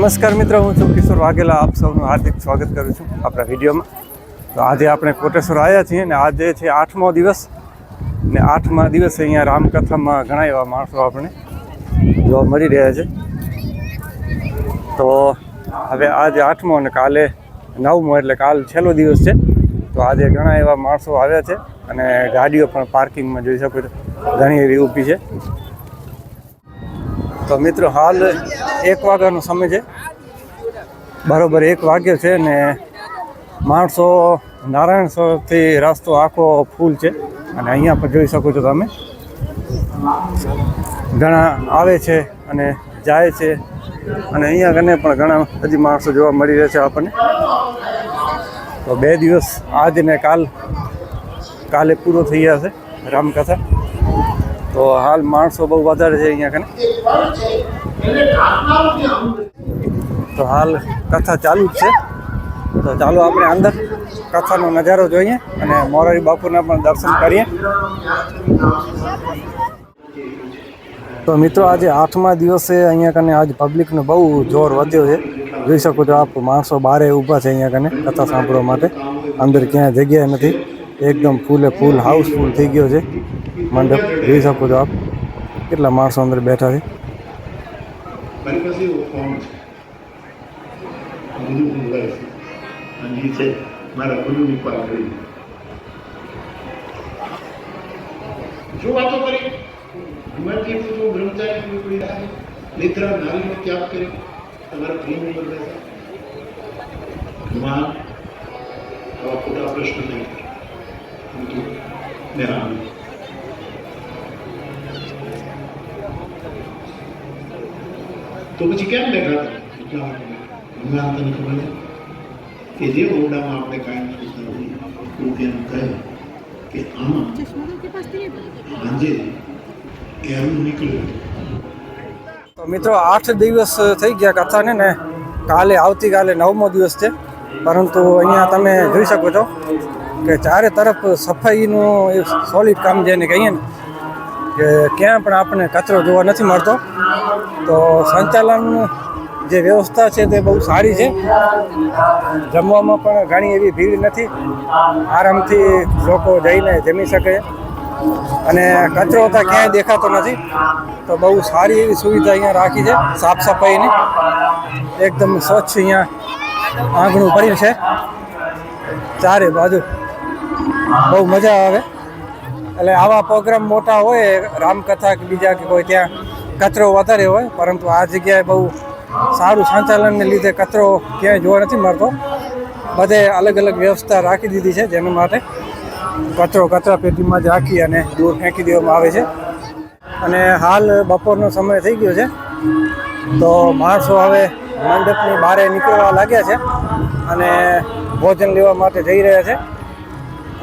નમસ્કાર મિત્રો, હું છું કિશોર વાઘેલા. આપ સૌનું હાર્દિક સ્વાગત કરું છું આપણા વિડીયોમાં. તો આજે આપણે કોટેશ્વર આવ્યા છીએ ને આજે છે આઠમો દિવસ. ને આઠમા દિવસે અહીંયા રામકથામાં ઘણા એવા માણસો આપણે જોવા મળી રહ્યા છે. તો હવે આજે આઠમો અને કાલે નવમો, એટલે કાલ છેલ્લો દિવસ છે. તો આજે ઘણા એવા માણસો આવ્યા છે અને ગાડીઓ પણ પાર્કિંગમાં જોઈ શકો છો. ઘણી એવી ઊભી છે. તો મિત્રો હાલ એક વાગ્યાનો સમય છે. બરાબર એક વાગ્યો છે ને માણસો નારાયણ સરોવરથી રસ્તો આખો ફૂલ છે. અને અહીંયા પણ જોઈ શકો છો તમે. ઘણા આવે છે અને જાય છે. અને અહીંયા કને પણ ઘણા હજી માણસો જોવા મળી રહ્યા છે આપણને. તો બે દિવસ આજ ને કાલ, કાલે પૂરો થઈ ગયા છે રામકથા. તો હાલ માણસો બહુ વધારે છે અહીંયા કને. તો હાલ કથા ચાલુ જ છે. તો ચાલો આપણે અંદર કથાનો નજારો જોઈએ અને મોરારી બાપુના પણ દર્શન કરીએ. તો મિત્રો આજે આઠમા દિવસે અહીંયા કને આજ પબ્લિકનો બહુ જોર વધ્યો છે. જોઈ શકો છો આપ માણસો બારે ઊભા છે અહીંયા કને કથા સાંભળવા માટે. અંદર ક્યાંય જગ્યા નથી. એકદમ ફૂલે ફૂલ હાઉસફુલ થઈ ગયો છે. મંડપ જોઈ શકો છો આપ કેટલા માણસો અંદર બેઠા છે? મારી પાસે એવો ફોર્મ છે? બધું ભૂલાય છે. અને એ છે મારા ગુરુની પાઘડી. શું વાતો કરી? હિમાલથી પૂછો બ્રહ્મચારી પૂરી પડી રાખે નિદ્રા નારીનો ત્યાગ કરી. તમારા પ્રેમની બદલે માં, આવા ખોટા પ્રશ્ન નહીં. બધું મેં આવ્યું તો પછી કેમ બેઠા હતા? એટલા માટે હમણાં તને ખબર છે કે જે ઓરડામાં આપણે કાયમ સુતા હોઈએ કોઈ તેમ કહે કે આમાં સાંજે એરું નીકળ્યું. મિત્રો, આઠ દિવસ થઈ ગયા કથાને ને કાલે આવતીકાલે નવમો દિવસ છે. પરંતુ અહીંયા તમે જોઈ શકો છો કે ચારે તરફ સફાઈનું એ સોલિડ કામ જેને કહીએ ને કે ક્યાં પણ આપણને કચરો જોવા નથી મળતો. તો સંચાલન જે વ્યવસ્થા છે તે બહુ સારી છે. જમવામાં પણ ઘણી એવી ભીડ નથી. આરામથી લોકો જઈને જમી શકે. અને કચરો તો ક્યાંય દેખાતો નથી. તો બહુ સારી એવી સુવિધા અહીંયા રાખી છે સાફ સફાઈની એકદમ સ્વચ્છ અહીંયા આંગણું પડ્યું છે. ચારે બાજુ બહુ મજા આવે. એટલે આવા પ્રોગ્રામ મોટા હોય, રામકથા કે બીજા કે કોઈ ત્યાં કચરો વધારે હોય, પરંતુ આ જગ્યાએ બહુ સારું સંચાલનને લીધે કચરો ક્યાંય જોવા નથી મળતો. બધે અલગ અલગ વ્યવસ્થા રાખી દીધી છે જેના માટે કચરો કચરા પેટીમાં જ રાખી અને દૂર ફેંકી દેવામાં આવે છે. અને હાલ બપોરનો સમય થઈ ગયો છે, તો માણસો હવે મંડપની બહાર નીકળવા લાગ્યા છે અને ભોજન લેવા માટે જઈ રહ્યા છે.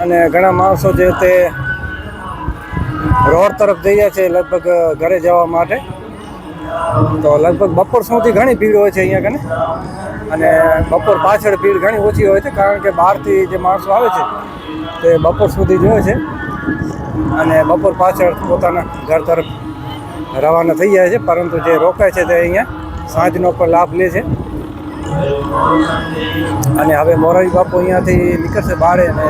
અને ઘણા માણસો જે તે રોડ તરફ જઈ છીએ લગભગ ઘરે જવા માટે. તો લગભગ બપોર સુધી ઘણી ભીડ હોય છે અહીંયા કને? અને બપોર પાછળ ભીડ ઘણી ઓછી હોય છે, કારણ કે બહારથી જે માણસો આવે છે, તે બપોર સુધી જોવે છે. અને બપોર પાછળ પોતાના ઘર તરફ રવાના થઈ જાય છે, પરંતુ જે રોકાય છે તે અહીંયા સાંજનો પણ લાભ લે છે. અને હવે મોરારી બાપુ અહીંયાથી નીકળશે બહારે અને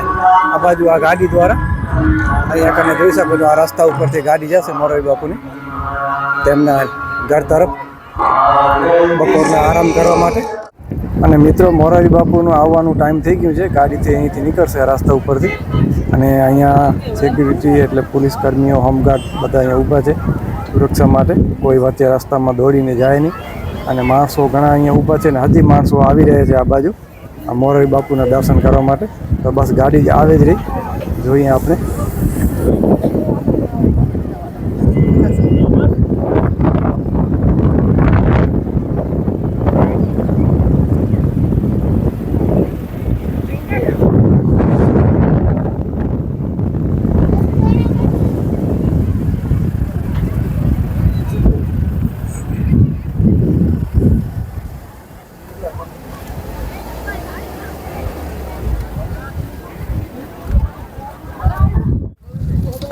આ બાજુ આ ગાડી દ્વારા. અહીંયા તમે જોઈ શકો છો, આ રસ્તા ઉપરથી ગાડી જશે મોરારી બાપુની. તેમના ઘર તરફ બપોરના આરામ કરવા માટે. અને મિત્રો મોરારી બાપુનું આવવાનું ટાઈમ થઈ ગયું છે. ગાડીથી અહીંથી નીકળશે રસ્તા ઉપરથી. અને અહીંયા સિક્યુરિટી એટલે પોલીસ કર્મીઓ, હોમગાર્ડ બધા અહીંયા ઊભા છે સુરક્ષા માટે. કોઈ વચ્ચે રસ્તામાં દોડીને જાય નહીં. અને માણસો ઘણા અહીંયા ઊભા છે ને હજી માણસો આવી રહ્યા છે આ બાજુ. આ મોરારી બાપુના દર્શન કરવા માટે. તો બસ ગાડી જ આવે જ રહી. જોઈએ આપણે.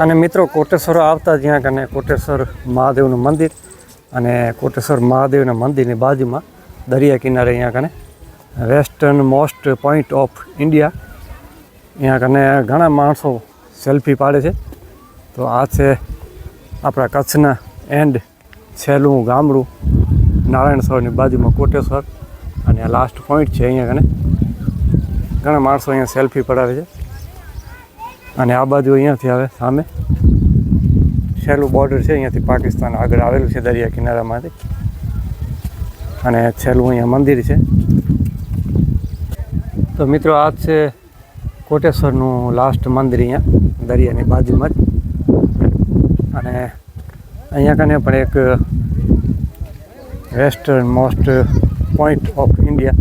અને મિત્રો કોટેશ્વર આવતા જ્યાં કને કોટેશ્વર મહાદેવનું મંદિર અને કોટેશ્વર મહાદેવના મંદિરની બાજુમાં દરિયા કિનારે અહીંયા કને western most point of India અહીંયા કને ઘણા માણસો સેલ્ફી પાડે છે. તો આ છે આપણા કચ્છના એન્ડ છેલ્લું ગામડું નારાયણ સરોવરની બાજુમાં કોટેશ્વર અને લાસ્ટ પોઈન્ટ છે અહીંયા કને. ઘણા માણસો અહીંયા સેલ્ફી પડાવે છે. અને આ બાજુ અહીંયાથી આવે સામે. છેલ્લું બોર્ડર છે, અહીંયાથી પાકિસ્તાન આગળ આવેલું છે દરિયા કિનારામાંથી. અને છેલ્લું અહીંયા મંદિર છે. તો મિત્રો, આ છે કોટેશ્વરનું લાસ્ટ મંદિર અહીંયા, દરિયાની બાજુમાં જ. અને અહીંયા કને પણ એક western most point of India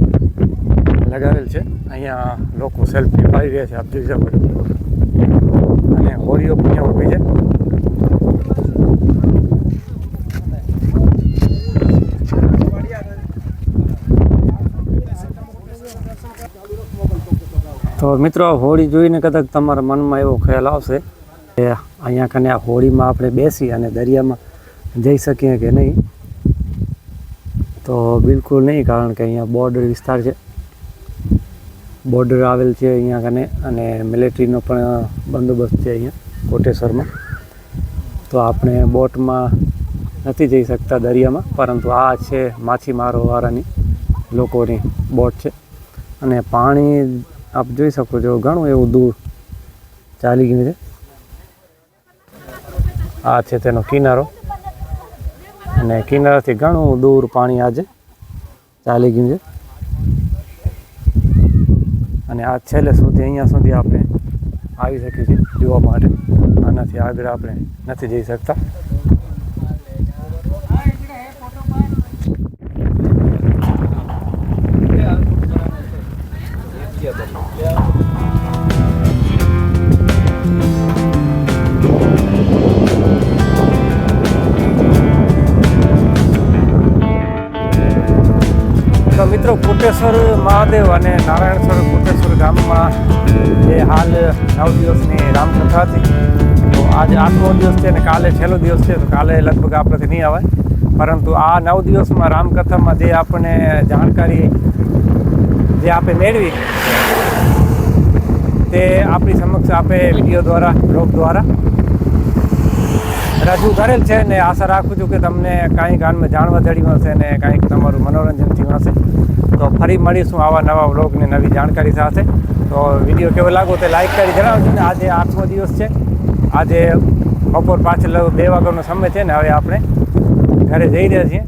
લગાવેલ છે. અહીંયા લોકો સેલ્ફી પાડી રહ્યા છે, આપ જોઈ શકો છો. અને હોળીઓ પણ અહીંયા ઊભી છે. તો મિત્રો, હોળી જોઈને કદાચ તમારા મનમાં એવો ખ્યાલ આવશે કે અહીંયા કને આ હોળીમાં આપણે બેસી અને દરિયામાં જઈ શકીએ કે નહીં? તો બિલકુલ નહીં, કારણ કે અહીંયા બોર્ડર વિસ્તાર છે. બોર્ડર આવેલ છે અહીંયા કને, અને મિલિટરીનો પણ બંદોબસ્ત છે અહીંયા, કોટેશ્વરમાં. તો આપણે બોટમાં નથી જઈ શકતા દરિયામાં, પરંતુ આ છે માછીમારોવાળાની લોકોની બોટ છે. અને પાણી આપ જોઈ શકો છો, ઘણું એવું દૂર ચાલી ગયું છે. આ છે તેનો કિનારો. અને કિનારાથી ઘણું દૂર પાણી આજે ચાલી ગયું છે. અને આ છેલ્લે સુધી અહીંયા સુધી આપણે આવી શકીએ છીએ, જોવા માટે. આનાથી આગળ આપણે નથી જઈ શકતા. મિત્રો, કોટેશ્વર મહાદેવ અને નારાયણસર કોટેશ્વર ગામમાં જે હાલ નવ દિવસની રામકથા હતી. તો આજે આઠમો દિવસ છે અને કાલે છેલ્લો દિવસ છે, તો કાલે લગભગ આપણેથી નહીં આવે. પરંતુ આ નવ દિવસમાં રામકથામાં જે આપણને જાણકારી જે આપણે મેળવી, તે આપણી સમક્ષ આપે વીડિયો દ્વારા બ્લોગ દ્વારા. રજૂ કરેલ છે ને આશા રાખું છું કે તમને કાંઈક આનમાં જાણવા જડ્યું હશે ને કાંઈક તમારું મનોરંજન થયું હશે. તો ફરી મળીશું આવા નવા વ્લોગની નવી જાણકારી સાથે. તો વીડિયો કેવો લાગો તે લાઈક કરી જણાવજો ને આજે આઠમો દિવસ છે. આજે બપોર પાછળ બે વાગ્યાનો સમય છે ને હવે આપણે ઘરે જઈ રહ્યા છીએ.